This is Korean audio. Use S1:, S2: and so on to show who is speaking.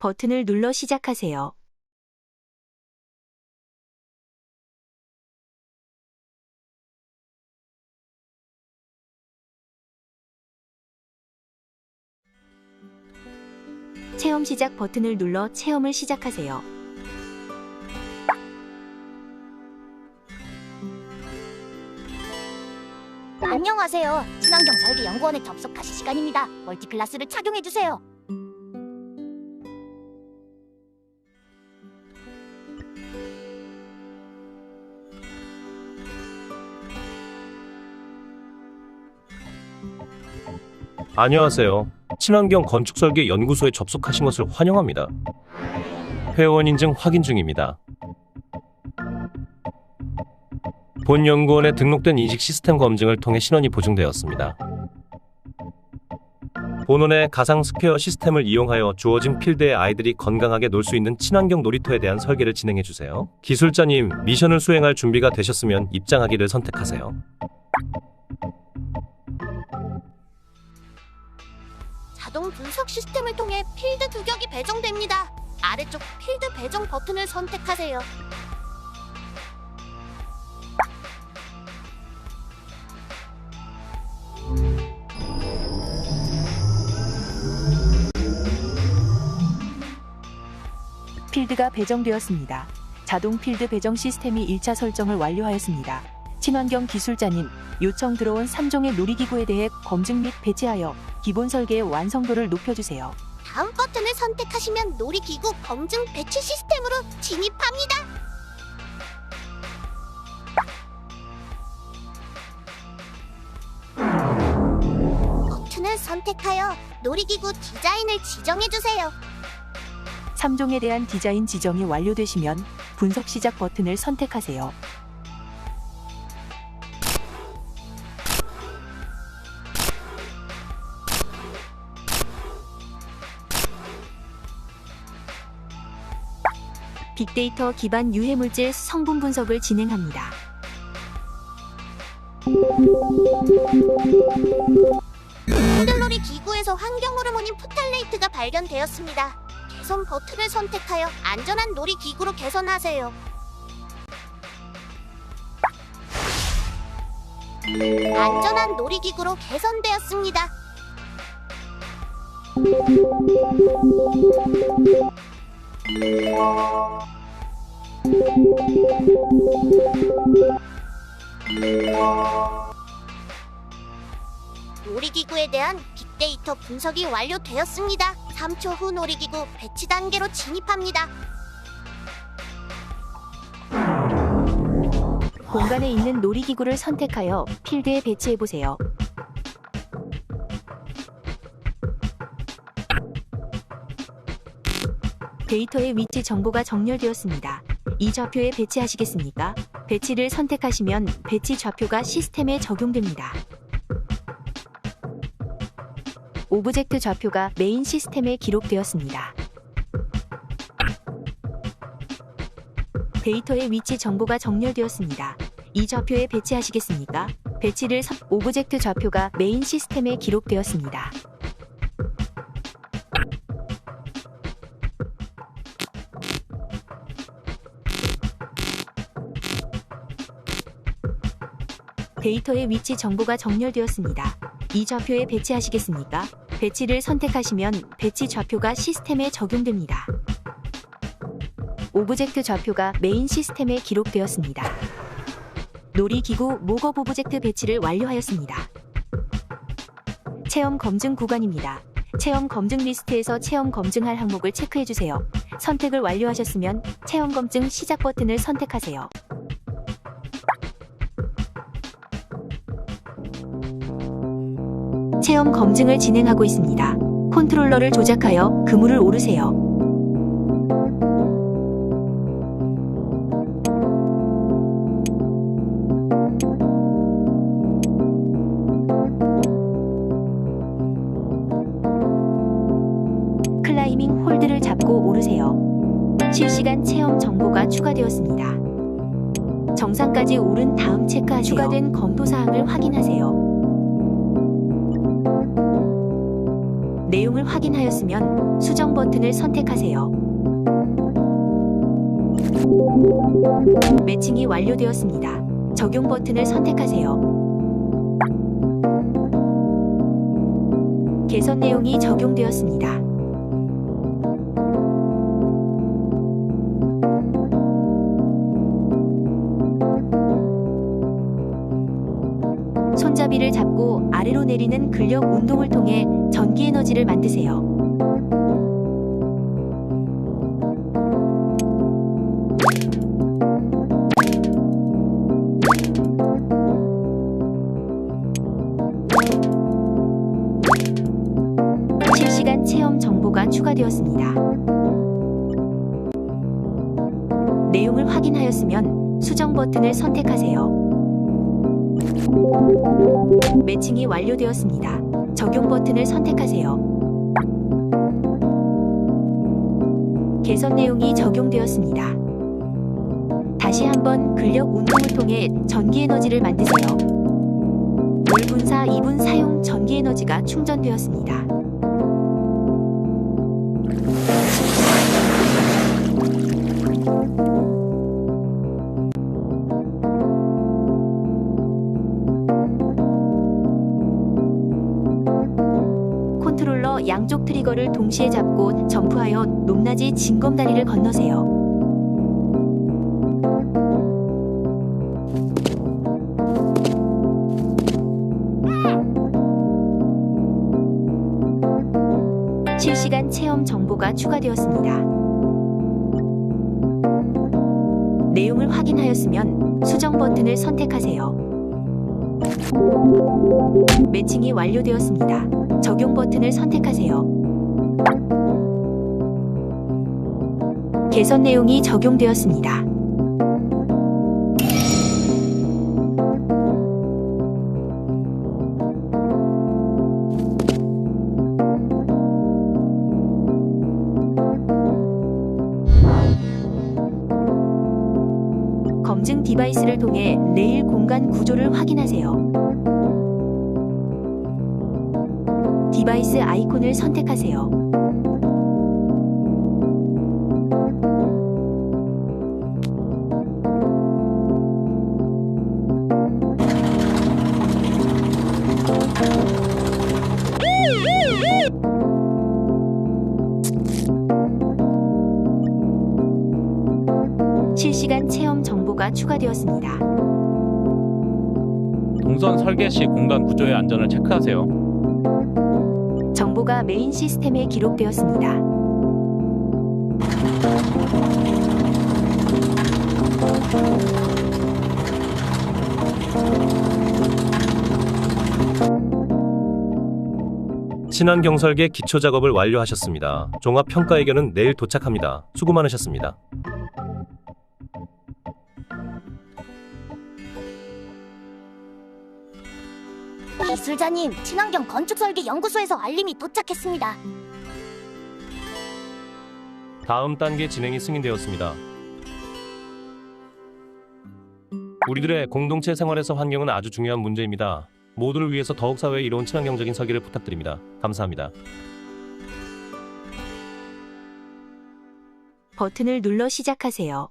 S1: 버튼을 눌러 시작하세요. 체험 시작 버튼을 눌러 체험을 시작하세요.
S2: 안녕하세요. 친환경 설계 연구원에 접속하실 시간입니다. 멀티클라스를 착용해 주세요.
S3: 안녕하세요. 친환경 건축설계 연구소에 접속하신 것을 환영합니다. 회원 인증 확인 중입니다. 본 연구원에 등록된 인식 시스템 검증을 통해 신원이 보증되었습니다. 본원의 가상 스퀘어 시스템을 이용하여 주어진 필드의 아이들이 건강하게 놀 수 있는 친환경 놀이터에 대한 설계를 진행해 주세요. 기술자님, 미션을 수행할 준비가 되셨으면 입장하기를 선택하세요.
S2: 자동 분석 시스템을 통해 필드 규격이 배정됩니다. 아래쪽 필드 배정 버튼을 선택하세요.
S1: 필드가 배정되었습니다. 자동 필드 배정 시스템이 1차 설정을 완료하였습니다. 친환경 기술자님, 요청 들어온 3종의 놀이기구에 대해 검증 및 배치하여 기본 설계의 완성도를 높여주세요.
S2: 다음 버튼을 선택하시면 놀이기구 검증 배치 시스템으로 진입합니다. 버튼을 선택하여 놀이기구 디자인을 지정해 주세요.
S1: 3종에 대한 디자인 지정이 완료되시면 분석 시작 버튼을 선택하세요. 빅데이터 기반 유해물질 성분 분석을 진행합니다.
S2: 핸들놀이 기구에서 환경 호르몬인 프탈레이트가 발견되었습니다. 개선 버튼을 선택하여 안전한 놀이 기구로 개선하세요. 안전한 놀이기구로 개선되었습니다. 놀이기구에 대한 빅데이터 분석이 완료되었습니다. 3초 후 놀이기구 배치 단계로 진입합니다.
S1: 공간에 있는 놀이기구를 선택하여 필드에 배치해 보세요. 데이터의 위치 정보가 정렬되었습니다. 이 좌표에 배치하시겠습니까? 배치를 선택하시면 배치 좌표가 시스템에 적용됩니다. 오브젝트 좌표가 메인 시스템에 기록되었습니다. 데이터의 위치 정보가 정렬되었습니다. 이 좌표에 배치하시겠습니까? 배치를 선... 오브젝트 좌표가 메인 시스템에 기록되었습니다. 데이터의 위치 정보가 정렬되었습니다. 이 좌표에 배치하시겠습니까? 배치를 선택하시면 배치 좌표가 시스템에 적용됩니다. 오브젝트 좌표가 메인 시스템에 기록되었습니다. 놀이기구 목업 오브젝트 배치를 완료하였습니다. 체험 검증 구간입니다. 체험 검증 리스트에서 체험 검증할 항목을 체크해주세요. 선택을 완료하셨으면 체험 검증 시작 버튼을 선택하세요. 체험 검증을 진행하고 있습니다. 컨트롤러를 조작하여 그물을 오르세요. 클라이밍 홀드를 잡고 오르세요. 실시간 체험 정보가 추가되었습니다. 정상까지 오른 다음 체크하세요. 추가된 검토 사항을 확인하세요. 내용을 확인하였으면 수정 버튼을 선택하세요. 매칭이 완료되었습니다. 적용 버튼을 선택하세요. 개선 내용이 적용되었습니다. 손잡이를 잡고 아래로 내리는 근력 운동을 통해 전기 에너지를 만드세요. 실시간 체험 정보가 추가되었습니다. 내용을 확인하였으면 수정 버튼을 선택하세요. 매칭이 완료되었습니다. 적용 버튼을 선택하세요. 개선 내용이 적용되었습니다. 다시 한번 근력 운동을 통해 전기 에너지를 만드세요. 물 분사 2분 사용 전기 에너지가 충전되었습니다. 트리거를 동시에 잡고 점프하여 높낮이 징검다리를 건너세요. 실시간 체험 정보가 추가되었습니다. 내용을 확인하였으면 수정 버튼을 선택하세요. 매칭이 완료되었습니다. 적용 버튼을 선택하세요. 개선 내용이 적용되었습니다. 검증 디바이스를 통해 레일 공간 구조를 확인하세요. 디바이스 아이콘을 선택하세요. 실시간 체험 정보가 추가되었습니다.
S4: 동선 설계 시 공간 구조의 안전을 체크하세요.
S1: 정보가 메인 시스템에 기록되었습니다.
S3: 친환 경 설계 기초 작업을 완료하셨습니다. 종합 평가 의견은 내일 도착합니다. 수고 많으셨습니다.
S2: 기술자님, 친환경 건축 설계 연구소에서 알림이 도착했습니다.
S3: 다음 단계 진행이 승인되었습니다. 우리들의 공동체 생활에서 환경은 아주 중요한 문제입니다. 모두를 위해서 더욱 사회에 이로운 친환경적인 설계를 부탁드립니다. 감사합니다.
S1: 버튼을 눌러 시작하세요.